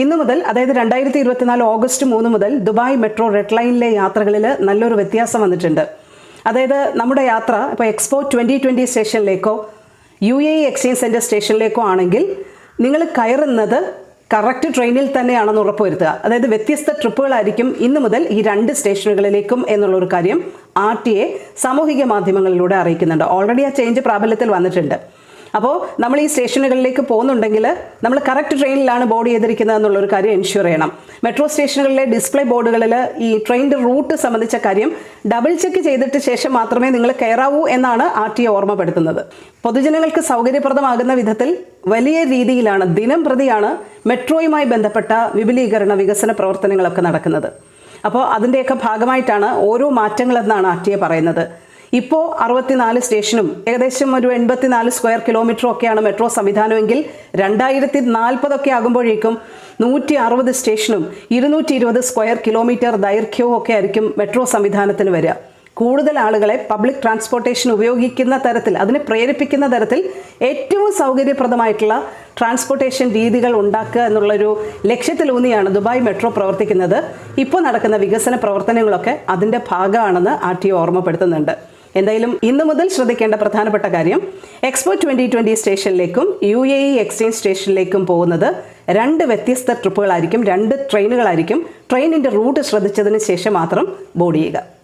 ഇന്ന് മുതൽ അതായത് രണ്ടായിരത്തി ഇരുപത്തിനാല് ഓഗസ്റ്റ് മൂന്ന് മുതൽ ദുബായ് മെട്രോ റെഡ് ലൈനിലെ യാത്രകളിൽ നല്ലൊരു വ്യത്യാസം വന്നിട്ടുണ്ട്. അതായത് നമ്മുടെ യാത്ര ഇപ്പോൾ എക്സ്പോ ട്വന്റി ട്വന്റി സ്റ്റേഷനിലേക്കോ യു എ എക്സ്ചേഞ്ച് സെന്റർ സ്റ്റേഷനിലേക്കോ ആണെങ്കിൽ നിങ്ങൾ കയറുന്നത് കറക്റ്റ് ട്രെയിനിൽ തന്നെയാണെന്ന് ഉറപ്പുവരുത്തുക. അതായത് വ്യത്യസ്ത ട്രിപ്പുകളായിരിക്കും ഇന്ന് മുതൽ ഈ രണ്ട് സ്റ്റേഷനുകളിലേക്കും എന്നുള്ളൊരു കാര്യം ആർ ടി എ സാമൂഹിക മാധ്യമങ്ങളിലൂടെ അറിയിക്കുന്നുണ്ട്. ഓൾറെഡി ആ ചേഞ്ച് പ്രാബല്യത്തിൽ വന്നിട്ടുണ്ട്. അപ്പോൾ നമ്മൾ ഈ സ്റ്റേഷനുകളിലേക്ക് പോകുന്നുണ്ടെങ്കിൽ നമ്മൾ കറക്റ്റ് ട്രെയിനിലാണ് ബോർഡ് ചെയ്തിരിക്കുന്നത് എന്നുള്ളൊരു കാര്യം എൻഷുർ ചെയ്യണം. മെട്രോ സ്റ്റേഷനുകളിലെ ഡിസ്പ്ലേ ബോർഡുകളിൽ ഈ ട്രെയിനിന്റെ റൂട്ട് സംബന്ധിച്ച കാര്യം ഡബിൾ ചെക്ക് ചെയ്തിട്ട് ശേഷം മാത്രമേ നിങ്ങൾ കയറാവൂ എന്നാണ് ആർ ടി ഓർമ്മപ്പെടുത്തുന്നത്. പൊതുജനങ്ങൾക്ക് സൗകര്യപ്രദമാകുന്ന വിധത്തിൽ വലിയ രീതിയിലാണ് ദിനം പ്രതിയാണ് മെട്രോയുമായി ബന്ധപ്പെട്ട വിപുലീകരണ വികസന പ്രവർത്തനങ്ങളൊക്കെ നടക്കുന്നത്. അപ്പോൾ അതിന്റെയൊക്കെ ഭാഗമായിട്ടാണ് ഓരോ മാറ്റങ്ങളെന്നാണ് ആർ ടി എ പറയുന്നത്. ഇപ്പോൾ അറുപത്തിനാല് സ്റ്റേഷനും ഏകദേശം ഒരു എൺപത്തിനാല് സ്ക്വയർ കിലോമീറ്ററും ഒക്കെയാണ് മെട്രോ സംവിധാനമെങ്കിൽ രണ്ടായിരത്തി നാൽപ്പതൊക്കെ ആകുമ്പോഴേക്കും നൂറ്റി അറുപത് സ്റ്റേഷനും ഇരുന്നൂറ്റി ഇരുപത് സ്ക്വയർ കിലോമീറ്റർ ദൈർഘ്യവും ഒക്കെ ആയിരിക്കും മെട്രോ സംവിധാനത്തിന് വരിക. കൂടുതൽ ആളുകളെ പബ്ലിക് ട്രാൻസ്പോർട്ടേഷൻ ഉപയോഗിക്കുന്ന തരത്തിൽ അതിനെ പ്രേരിപ്പിക്കുന്ന തരത്തിൽ ഏറ്റവും സൗകര്യപ്രദമായിട്ടുള്ള ട്രാൻസ്പോർട്ടേഷൻ രീതികൾ ഉണ്ടാക്കുക എന്നുള്ളൊരു ലക്ഷ്യത്തിലൂന്നിയാണ് ദുബായ് മെട്രോ പ്രവർത്തിക്കുന്നത്. ഇപ്പോൾ നടക്കുന്ന വികസന പ്രവർത്തനങ്ങളൊക്കെ അതിന്റെ ഭാഗമാണെന്ന് ആർ ടി ഓർമ്മപ്പെടുത്തുന്നുണ്ട്. എന്തായാലും ഇന്നു മുതൽ ശ്രദ്ധിക്കേണ്ട പ്രധാനപ്പെട്ട കാര്യം എക്സ്പോ ട്വന്റി ട്വന്റി സ്റ്റേഷനിലേക്കും യു എ ഇ എക്സ്ചേഞ്ച് സ്റ്റേഷനിലേക്കും പോകുന്നത് രണ്ട് വ്യത്യസ്ത ട്രിപ്പുകളായിരിക്കും രണ്ട് ട്രെയിനുകളായിരിക്കും. ട്രെയിനിന്റെ റൂട്ട് ശ്രദ്ധിച്ചതിന് ശേഷം മാത്രം ബോർഡ് ചെയ്യുക.